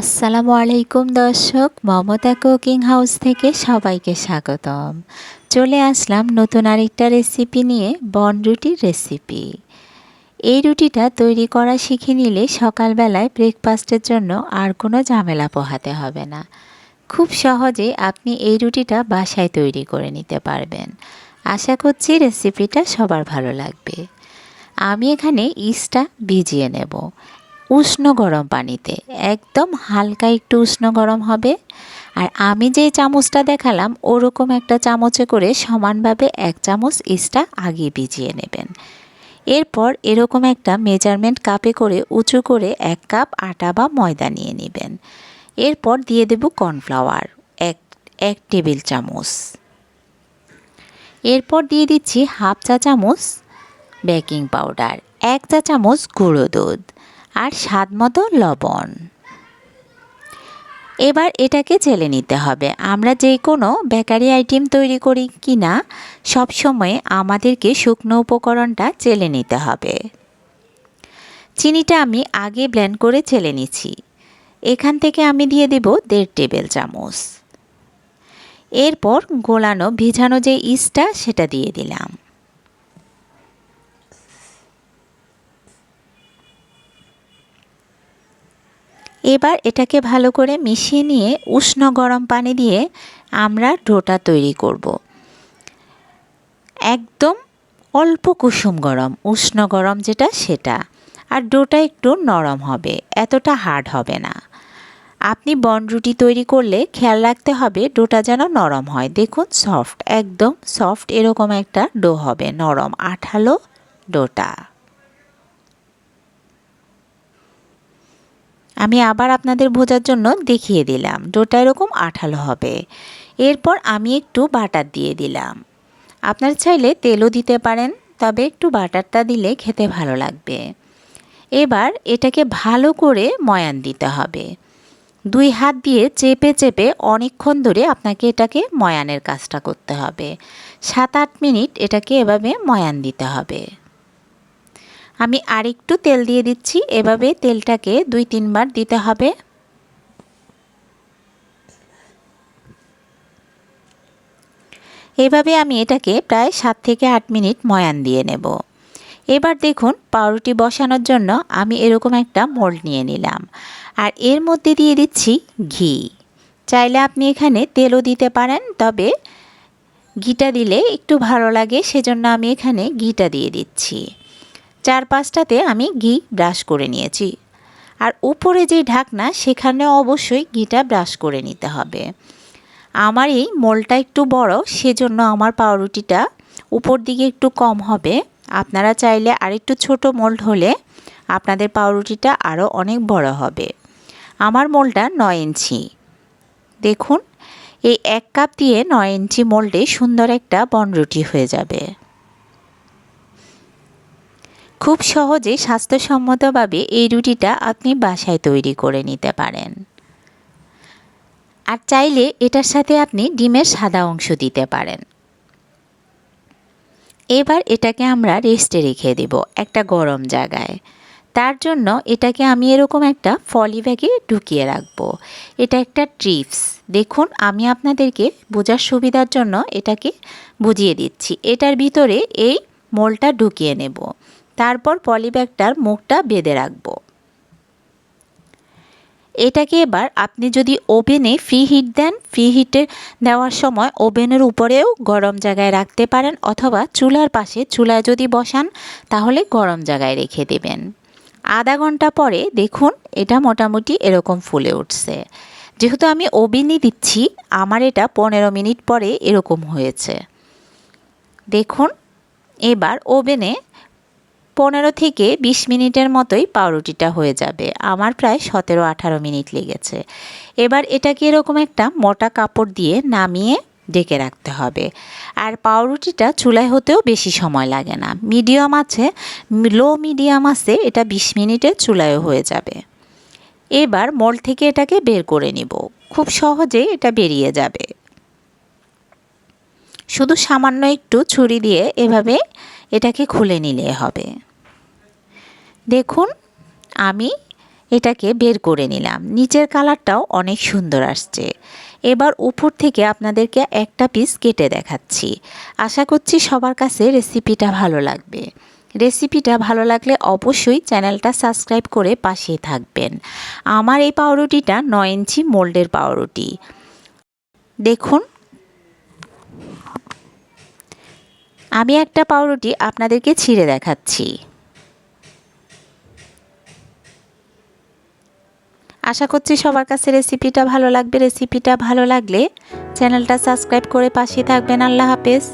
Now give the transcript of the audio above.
আসসালামু আলাইকুম দর্শক, মমতা কুকিং হাউস থেকে সবাইকে স্বাগতম। চলে আসলাম নতুন আরেকটা রেসিপি নিয়ে, বন রুটির রেসিপি। এই রুটিটা তৈরি করা শিখে নিলে সকালবেলায় ব্রেকফাস্টের জন্য আর কোনো ঝামেলা পোহাতে হবে না। খুব সহজে আপনি এই রুটিটা বাসায় তৈরি করে নিতে পারবেন। আশা করছি রেসিপিটা সবার ভালো লাগবে। আমি এখানে ইস্টটা ভিজিয়ে নেব। উষ্ণ গরম পানিতে, একদম হালকা একটু উষ্ণ গরম হবে। আর আমি যে চামচটা দেখালাম, ওরকম একটা চামচে করে সমানভাবে এক চামচ ইস্টটা আগে ভিজিয়ে নেবেন। এরপর এরকম একটা মেজারমেন্ট কাপে করে উঁচু করে এক কাপ আটা বা ময়দা নিয়ে নেবেন। এরপর দিয়ে দেব কর্নফ্লাওয়ার, এক এক টেবিল চামচ। এরপর দিয়ে দিচ্ছি হাফ চা চামচ বেকিং পাউডার, এক চা চামচ গুঁড়ো দুধ। আর স্বাদ মতো লবণ। এবার এটাকে চেলে নিতে হবে। আমরা যে কোনো বেকারি আইটেম তৈরি করি কি না সবসময় আমাদেরকে শুকনো উপকরণটা চেলে নিতে হবে। চিনিটা আমি আগে ব্লেন্ড করে চেলে নিচ্ছি। এখান থেকে আমি দিয়ে দেব দেড় টেবিল চামচ। এরপর গোলানো ভিজানো যে ইস্টটা সেটা দিয়ে দিলাম। এবার এটাকে ভালো করে মিশিয়ে নিয়ে উষ্ণ গরম পানি দিয়ে আমরা ডোটা তৈরি করব। একদম অল্প কুসুম গরম, উষ্ণ গরম যেটা সেটা। আর ডোটা একটু নরম হবে, এতটা হার্ড হবে না। আপনি বন রুটি তৈরি করলে খেয়াল রাখতে হবে ডোটা যেন নরম হয়। দেখুন, সফট, একদম সফট এরকম একটা ডো হবে, নরম, আঠালো ডোটা। আমি আবার আপনাদের বোঝার জন্য দেখিয়ে দিলাম। ডোটা এরকম আঠালো হবে। এরপর আমি একটু বাটার দিয়ে দিলাম। আপনার চাইলে তেলও দিতে পারেন, তবে একটু বাটারটা দিলে খেতে ভালো লাগবে। এবার এটাকে ভালো করে ময়ান দিতে হবে। দুই হাত দিয়ে চেপে চেপে অনেকক্ষণ ধরে আপনাকে এটাকে ময়ানের কাজটা করতে হবে। সাত আট মিনিট এটাকে এভাবে ময়ান দিতে হবে। আমি আরেকটু তেল দিয়ে দিচ্ছি। এভাবে তেলটাকে দুই তিনবার দিতে হবে। এভাবে আমি এটাকে প্রায় সাত থেকে আট মিনিট ময়ান দিয়ে নেব। এবার দেখুন, পাউরুটি বসানোর জন্য আমি এরকম একটা মোল্ড নিয়ে নিলাম। আর এর মধ্যে দিয়ে দিচ্ছি ঘি। চাইলে আপনি এখানে তেলও দিতে পারেন, তবে ঘিটা দিলে একটু ভালো লাগে, সেজন্য আমি এখানে ঘিটা দিয়ে দিচ্ছি। চার পাঁচটাতে আমি ঘি ব্রাশ করে নিয়েছি। আর উপরে যে ঢাকনা, সেখানে অবশ্যই ঘিটা ব্রাশ করে নিতে হবে। আমার এই মোলটা একটু বড়, সেজন্য আমার পাউরুটিটা উপর দিকে একটু কম হবে। আপনারা চাইলে আরেকটু ছোট মোল্ড হলে আপনাদের পাউরুটিটা আরও অনেক বড় হবে। আমার মোলটা নয় ইঞ্চি। দেখুন, এই এক কাপ দিয়ে নয় ইঞ্চি মোল্ডে সুন্দর একটা বনরুটি হয়ে যাবে। খুব সহজে স্বাস্থ্যসম্মতভাবে এই রুটিটা আপনি বাসায় তৈরি করে নিতে পারেন। আর চাইলে এটার সাথে আপনি ডিমের সাদা অংশ দিতে পারেন। এবার এটাকে আমরা রেস্টে রেখে দেব একটা গরম জায়গায়। তার জন্য এটাকে আমি এরকম একটা ফলি ব্যাগে ঢুকিয়ে রাখব। এটা একটা ট্রিপস। দেখুন, আমি আপনাদেরকে বোঝার সুবিধার জন্য এটাকে বুঝিয়ে দিচ্ছি। এটার ভিতরে এই মোলটা ঢুকিয়ে নেব। তারপর পলিব্যাগটার মুখটা বেঁধে রাখব। এটাকে এবার আপনি যদি ওভেনে ফ্রি হিট দেন, ফ্রি হিটে দেওয়ার সময় ওভেনের উপরেও গরম জায়গায় রাখতে পারেন অথবা চুলার পাশে চুলায় যদি বসান, তাহলে গরম জায়গায় রেখে দেবেন। আধা ঘণ্টা পরে দেখুন, এটা মোটামুটি এরকম ফুলে উঠছে। যেহেতু আমি ওভেনই দিচ্ছি, আমার এটা পনেরো মিনিট পরে এরকম হয়েছে। দেখুন, এবার ওভেনে পনেরো থেকে বিশ মিনিটের মতোই পাউরুটিটা হয়ে যাবে। আমার প্রায় সতেরো আঠারো মিনিট লেগেছে। এবার এটাকে এরকম একটা মোটা কাপড় দিয়ে নামিয়ে ডেকে রাখতে হবে। আর পাউরুটিটা চুলায় হতেও বেশি সময় লাগে না। মিডিয়াম আছে, লো মিডিয়াম আছে, এটা বিশ মিনিটে চুলায়ও হয়ে যাবে। এবার মল থেকে এটাকে বের করে নিব। খুব সহজে এটা বেরিয়ে যাবে। শুধু সামান্য একটু ছুরি দিয়ে এভাবে এটাকে খুলে নিলে হবে। দেখুন, আমি এটাকে বের করে নিলাম। নিচের কালারটাও অনেক সুন্দর আসছে। এবার উপর থেকে আপনাদেরকে একটা পিস কেটে দেখাচ্ছি। আশা করছি সবার কাছে রেসিপিটা ভালো লাগবে। রেসিপিটা ভালো লাগলে অবশ্যই চ্যানেলটা সাবস্ক্রাইব করে পাশেই থাকবেন। আমার এই পাউরুটিটা নয় ইঞ্চি মোল্ডের পাউরুটি। দেখুন আমি একটা পাউরুটি আপনাদেরকে ছিঁড়ে দেখাচ্ছি। আশা করছি সবার কাছে রেসিপিটা ভালো লাগবে। রেসিপিটা ভালো লাগলে চ্যানেলটা সাবস্ক্রাইব করে পাশে থাকবেন। আল্লাহ হাফেজ।